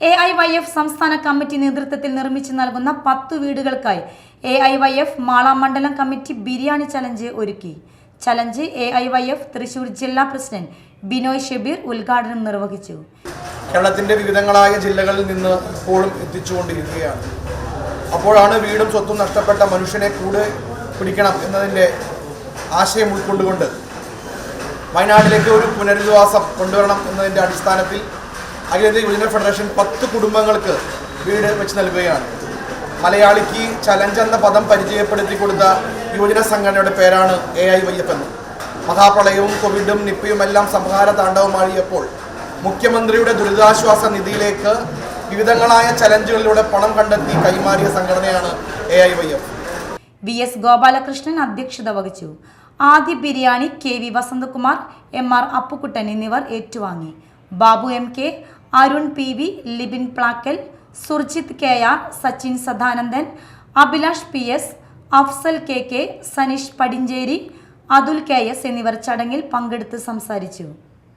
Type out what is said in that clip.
A I Y F സംസ്ഥാന committee നേതൃത്വത്തിൽ നിർമ്മിച്ചു നൽകുന്ന പത്ത് വീടുകൾക്കായി A I Y F Mala മണ്ഡലം കമ്മിറ്റി ബിരിയാണി ചലഞ്ച് ഒരുക്കി. Challenge A I Y F Thrissur ജില്ലാ പ്രസിഡന്റ് ബിനോയ് ഷെബീർ ഉദ്ഘാടനം നിർവഹിച്ചു. കേരളത്തിന്റെ വിവിധങ്ങളായ ജില്ലകളിൽ നിന്ന് ഇപ്പോഴും എത്തിച്ചുകൊണ്ടിരിക്കുകയാണ്. അപ്പോഴാണ് വീടും സ്വത്തും നഷ്ടപ്പെട്ട മനുഷ്യനെ കൂടെ പിടിക്കണം എന്നതിന്റെ ആശയം ഉൾക്കൊണ്ടുകൊണ്ട് വയനാട്ടിലേക്ക് ഒരു പുനരധിവാസം കൊണ്ടുവരണം എന്നതിന്റെ അടിസ്ഥാനത്തിൽ അഖിലേന്ത്യാ യുവജന ഫെഡറേഷൻ പത്ത് കുടുംബങ്ങൾക്ക് വീട് വെച്ച് നൽകുകയാണ്. മലയാളിക്ക് ചലഞ്ച് എന്ന പദം പരിചയപ്പെടുത്തി കൊടുത്ത യുവജന സംഘടനയുടെ പേരാണ് എ ഐ വൈ എഫ് എന്ന്. മഹാപ്രളയവും കോവിഡും നിപ്പയും എല്ലാം സംഹാര താണ്ഡവമാഴിയപ്പോൾ മുഖ്യമന്ത്രിയുടെ ദുരിതാശ്വാസ നിധിയിലേക്ക് വിവിധങ്ങളായ ചലഞ്ചുകളിലൂടെ പണം കണ്ടെത്തി കൈമാറിയ സംഘടനയാണ് A I Y F. V S Gopalakrishnan അധ്യക്ഷത വഹിച്ചു. ആദ്യ biryani K V Vasanthakumar M R Appukuttan എന്നിവർ ഏറ്റുവാങ്ങി. Babu M K Arun P V Libin Plakkal Surjith K R Sachin Sadanandan Abhilash P S Afsal K K Saneesh Padincheri Athul K S എന്നിവർ ചടങ്ങിൽ പങ്കെടുത്ത് സംസാരിച്ചു.